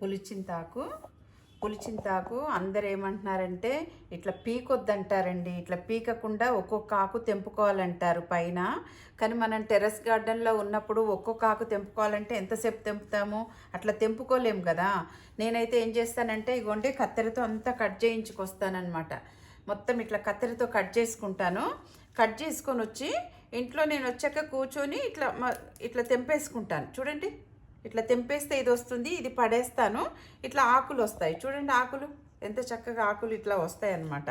పులిచింతాకు. పులిచింతాకు అందరు ఏమంటున్నారంటే ఇట్లా పీకొద్దంటారండి. ఇట్లా పీకకుండా ఒక్కొక్క ఆకు తెంపుకోవాలంటారు పైన. కానీ మనం టెర్రస్ గార్డెన్లో ఉన్నప్పుడు ఒక్కొక్క ఆకు తెంపుకోవాలంటే ఎంతసేపు తెంపుతాము? అట్లా తెంపుకోలేము కదా. నేనైతే ఏం చేస్తానంటే ఇగోండి కత్తెరతో అంతా కట్ చేయించుకొస్తానమాట మొత్తం ఇట్లా కత్తెరతో కట్ చేసుకుంటాను. కట్ చేసుకొని వచ్చి ఇంట్లో నేను వచ్చాక కూర్చొని ఇట్లా ఇట్లా తెంపేసుకుంటాను. చూడండి. ఇట్లా తెంపేస్తే ఇది వస్తుంది ఇది పడేస్తాను. ఇట్లా ఆకులు వస్తాయి. చూడండి ఆకులు ఎంత చక్కగా ఆకులు ఇట్లా వస్తాయి అన్నమాట.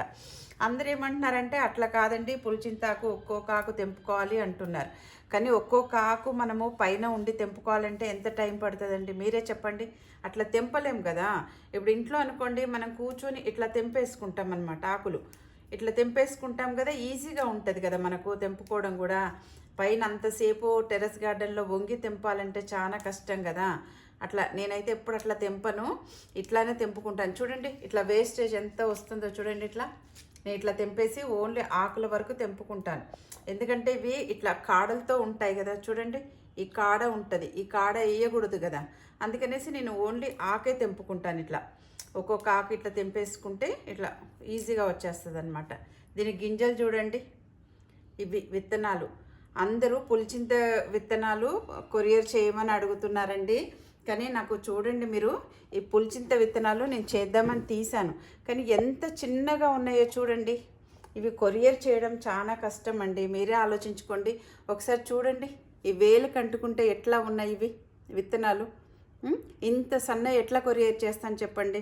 అందరు ఏమంటున్నారంటే అట్లా కాదండి పులిచింతాకు ఒక్కొక్క ఆకు తెంపుకోవాలి అంటున్నారు. కానీ ఒక్కొక్క ఆకు మనము పైన ఉండి తెంపుకోవాలంటే ఎంత టైం పడుతుందండి? మీరే చెప్పండి. అట్లా తెంపలేం కదా? ఇప్పుడు ఇంట్లో అనుకోండి మనం కూర్చొని ఇట్లా తెంపేసుకుంటాం అనమాట ఆకులు. ఇట్లా తెంపేసుకుంటాం కదా ఈజీగా ఉంటుంది కదా మనకు తెంపుకోవడం కూడా. పైన అంతసేపు టెర్రస్ గార్డెన్లో వంగి తెంపాలంటే చాలా కష్టం కదా. అట్లా నేనైతే ఎప్పుడు అట్లా తెంపను. ఇట్లానే తెంపుకుంటాను. చూడండి ఇట్లా వేస్టేజ్ ఎంత వస్తుందో చూడండి ఇట్లా. నేను ఇట్లా తెంపేసి ఓన్లీ ఆకుల వరకు తెంపుకుంటాను. ఎందుకంటే ఇవి ఇట్లా కాడలతో ఉంటాయి కదా చూడండి. ఈ కాడ ఉంటుంది. ఈ కాడ వేయకూడదు కదా. అందుకనేసి నేను ఓన్లీ ఆకే తెంపుకుంటాను ఇట్లా. ఒక్కొక్క ఆకు ఇట్లా తెంపేసుకుంటే ఇట్లా ఈజీగా వచ్చేస్తుంది అనమాట దీని గింజలు చూడండి. ఇవి విత్తనాలు. అందరూ పులిచింత విత్తనాలు కొరియర్ చేయమని అడుగుతున్నారండి. కానీ నాకు చూడండి మీరు ఈ పులిచింత విత్తనాలు నేను చేద్దామని తీశాను. కానీ ఎంత చిన్నగా ఉన్నాయో చూడండి. ఇవి కొరియర్ చేయడం చాలా కష్టం అండి మీరే ఆలోచించుకోండి. ఒకసారి చూడండి. ఈ వేలు కంటుకుంటే ఎట్లా ఉన్నాయి ఇవి విత్తనాలు? ఇంత సన్న ఎట్లా కొరియర్ చేస్తాను చెప్పండి?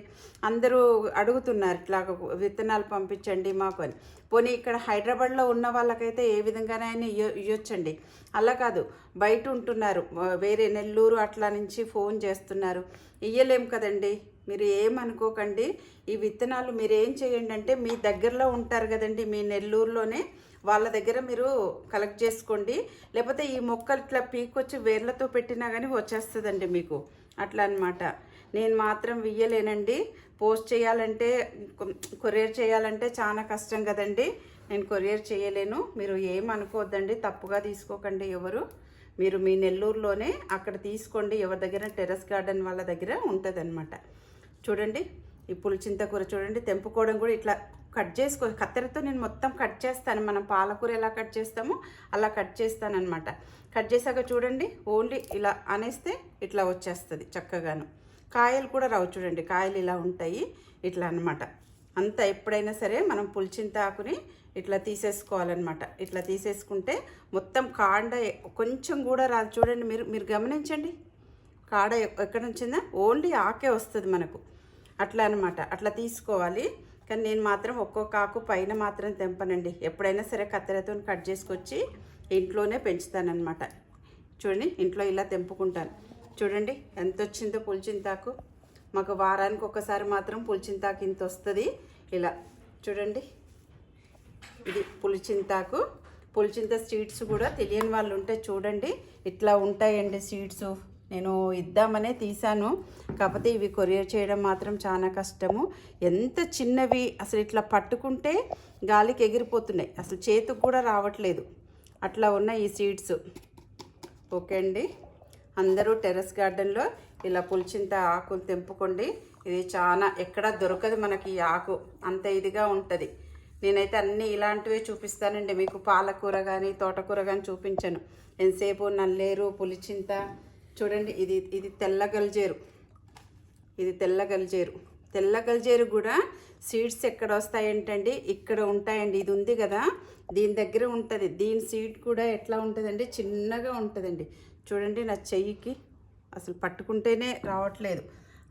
అందరూ అడుగుతున్నారు ఇట్లా విత్తనాలు పంపించండి మాకు అని. పోనీ ఇక్కడ హైదరాబాద్లో ఉన్న వాళ్ళకైతే ఏ విధంగానైనా ఇయ్య ఇవ్వచ్చండి అలా కాదు బయట ఉంటున్నారు. వేరే నెల్లూరు అట్లా నుంచి ఫోన్ చేస్తున్నారు. ఇయ్యలేం కదండి. మీరు ఏమనుకోకండి. ఈ విత్తనాలు మీరు ఏం చేయండి అంటే మీ దగ్గరలో ఉంటారు కదండి. మీ నెల్లూరులోనే వాళ్ళ దగ్గర మీరు కలెక్ట్ చేసుకోండి. లేకపోతే ఈ మొక్కలు ఇట్లా పీకొచ్చి వేర్లతో పెట్టినా కానీ వచ్చేస్తుందండి మీకు. అట్లా అన్నమాట. నేను మాత్రం వియ్యలేనండి పోస్ట్ చేయాలంటే కొరియర్ చేయాలంటే చాలా కష్టం కదండి. నేను కొరియర్ చేయలేను. మీరు ఏం అనుకోవద్దండి తప్పుగా తీసుకోకండి ఎవరు. మీరు మీ నెల్లూరులోనే అక్కడ తీసుకోండి. ఎవరి దగ్గర? టెర్రస్ గార్డెన్ వాళ్ళ దగ్గర ఉంటుందన్నమాట. చూడండి ఈ చింతకూర చూడండి తెంపుకోవడం కూడా ఇట్లా కట్ చేసుకో కత్తెరతో నేను మొత్తం కట్ చేస్తాను. మనం పాలకూర ఎలా కట్ చేస్తామో అలా కట్ చేస్తాను అనమాట కట్ చేశాక చూడండి ఓన్లీ ఇలా అనేస్తే ఇట్లా వచ్చేస్తుంది చక్కగాను. కాయలు కూడా రావు చూడండి కాయలు ఇలా ఉంటాయి ఇట్లా అన్నమాట. అంత ఎప్పుడైనా సరే మనం పులిచింతాకుని ఇట్లా తీసేసుకోవాలన్నమాట. ఇట్లా తీసేసుకుంటే మొత్తం కాండ కొంచెం కూడా రాదు. చూడండి మీరు మీరు గమనించండి. కాడ ఎక్కడ నుంచిందా? ఓన్లీ ఆకే వస్తుంది మనకు. అట్లా అనమాట అట్లా తీసుకోవాలి. కానీ నేను మాత్రం ఒక్కొక్క ఆకు పైన మాత్రం తెంపనండి. ఎప్పుడైనా సరే కత్తెరతో కట్ చేసుకొచ్చి ఇంట్లోనే పెంచుతానమాట చూడండి ఇంట్లో ఇలా తెంపుకుంటాను. చూడండి ఎంత వచ్చిందో పులిచింతాకు. మాకు వారానికి ఒకసారి మాత్రం పులిచింతాకు ఇంత వస్తుంది. ఇలా చూడండి. ఇది పులిచింతాకు. పులిచింత సీడ్స్ కూడా తెలియని వాళ్ళు ఉంటే చూడండి. ఇట్లా ఉంటాయండి సీడ్స్ నేను ఇద్దామనే తీశాను. కాకపోతే ఇవి కొరియర్ చేయడం మాత్రం చాలా కష్టము. ఎంత చిన్నవి అసలు ఇట్లా పట్టుకుంటే గాలికి ఎగిరిపోతున్నాయి. అసలు చేతికి కూడా రావట్లేదు. అట్లా ఉన్నాయి ఈ సీడ్స్ ఓకే అండి. అందరూ టెర్రస్ గార్డెన్లో ఇలా పులిచింత ఆకులు తెంపుకోండి. ఇది చాలా ఎక్కడ దొరకదు మనకి ఈ ఆకు. అంత ఇదిగా ఉంటుంది. నేనైతే అన్నీ ఇలాంటివే చూపిస్తానండి. మీకు పాలకూర కానీ తోటకూర కానీ చూపించాను. ఎంతసేపు నల్లేరు పులిచింత. చూడండి ఇది ఇది తెల్ల గల్జేరు. ఇది తెల్ల గల్జేరు. తెల్ల గల్జేరు కూడా సీడ్స్ ఎక్కడ వస్తాయంటండి? ఇక్కడ ఉంటాయండి. ఇది ఉంది కదా? దీని దగ్గర ఉంటుంది. దీని సీడ్ కూడా ఎట్లా ఉంటుందండి చిన్నగా ఉంటుందండి. చూడండి నా చెయ్యికి అసలు పట్టుకుంటేనే రావట్లేదు.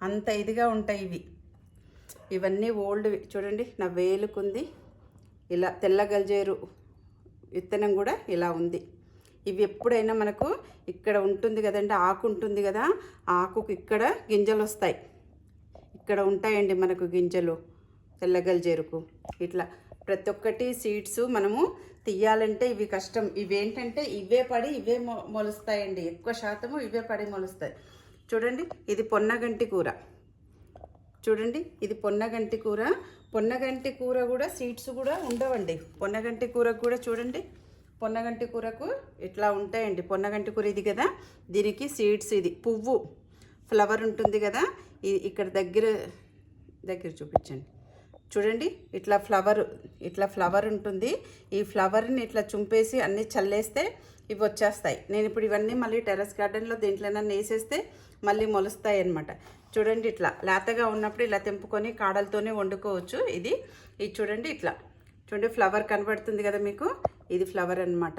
అంత ఇదిగా ఉంటాయి ఇవి. ఇవన్నీ ఓల్డ్వి చూడండి నా వేలుకుంది. ఇలా తెల్లగల్జేరు విత్తనం కూడా ఇలా ఉంది. ఇవి ఎప్పుడైనా మనకు ఇక్కడ ఉంటుంది కదండి ఆకు ఉంటుంది కదా ఆకుకు ఇక్కడ గింజలు వస్తాయి. ఇక్కడ ఉంటాయండి మనకు గింజలు తెల్లగల్జేరుకు ఇట్లా ప్రతి ఒక్కటి సీడ్స్ మనము తీయాలంటే ఇవి కష్టం. ఇవేంటంటే ఇవే పడి ఇవే మొ మొలుస్తాయండి. ఎక్కువ శాతము ఇవే పడి మొలుస్తాయి. చూడండి ఇది పొన్నగంటి కూర. చూడండి ఇది పొన్నగంటి కూర. పొన్నగంటి కూర కూడా సీడ్స్ కూడా ఉండవండి. పొన్నగంటి కూరకు కూడా చూడండి. పొన్నగంటి కూరకు ఇట్లా ఉంటాయండి. పొన్నగంటి కూర ఇది కదా? దీనికి సీడ్స్ ఇది. పువ్వు. ఫ్లవర్ ఉంటుంది కదా? ఇక్కడ దగ్గర దగ్గర చూపించండి. చూడండి ఇట్లా ఫ్లవర్ ఇట్లా ఫ్లవర్ ఉంటుంది. ఈ ఫ్లవర్ని ఇట్లా చుంపేసి అన్నీ చల్లేస్తే ఇవి వచ్చేస్తాయి. నేను ఇప్పుడు ఇవన్నీ మళ్ళీ టెర్రస్ గార్డెన్లో దేంట్లోనన్నా వేసేస్తే మళ్ళీ మొలుస్తాయి అన్నమాట. చూడండి ఇట్లా లేతగా ఉన్నప్పుడు ఇలా తెంపుకొని కాడలతోనే వండుకోవచ్చు ఇది. ఇది చూడండి ఇట్లా. చూడండి ఫ్లవర్ కనబడుతుంది కదా మీకు? ఇది ఫ్లవర్ అన్నమాట.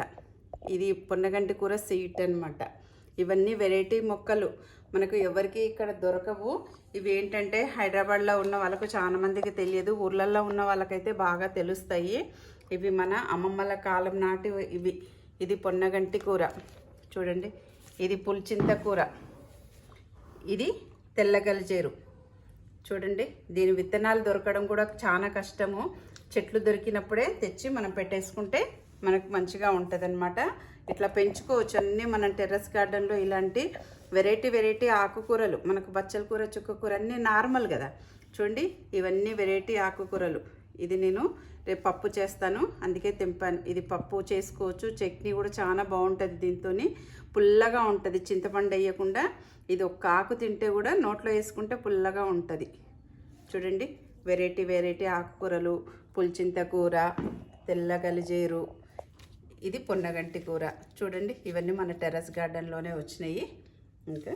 ఇది పొన్నగంటి కూర సీట్ అన్నమాట. ఇవన్నీ వెరైటీ మొక్కలు. మనకు ఎవరికి ఇక్కడ దొరకవు. ఇవి ఏంటంటే హైదరాబాద్లో ఉన్న వాళ్ళకు చాలా మందికి తెలియదు. ఊర్లల్లో ఉన్న వాళ్ళకైతే బాగా తెలుస్తాయి. ఇవి మన అమ్మమ్మల కాలం నాటి ఇవి. ఇది పొన్నగంటి కూర. చూడండి. ఇది పుల్చింత కూర. ఇది తెల్లగలిచేరు చూడండి. దీని విత్తనాలు దొరకడం కూడా చాలా కష్టము. చెట్లు దొరికినప్పుడే తెచ్చి మనం పెట్టేసుకుంటే మనకు మంచిగా ఉంటుంది ఇట్లా పెంచుకోవచ్చు. అన్నీ మనం టెర్రస్ గార్డెన్లో ఇలాంటి వెరైటీ వెరైటీ ఆకుకూరలు మనకు బచ్చల కూర చుక్క కూర అన్నీ నార్మల్ కదా. చూడండి ఇవన్నీ వెరైటీ ఆకుకూరలు. ఇది నేను రేపు పప్పు చేస్తాను. అందుకే తెంపాను. ఇది పప్పు చేసుకోవచ్చు. చట్నీ కూడా చాలా బాగుంటుంది దీంతో పుల్లగా ఉంటుంది. చింతపండు వేయకుండా ఇది ఒక్క ఆకు తింటే కూడా నోట్లో వేసుకుంటే పుల్లగా ఉంటుంది. చూడండి వెరైటీ వెరైటీ ఆకుకూరలు పులిచింత కూర తెల్ల గలిజేరు ఇది పొన్నగంటి కూర. చూడండి ఇవన్నీ మన టెర్రస్ గార్డెన్లోనే వచ్చినాయి. ఇంకా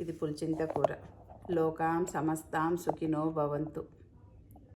ఇది పులిచింత కూర. లోకాం సమస్తాం సుఖినో భవంతు.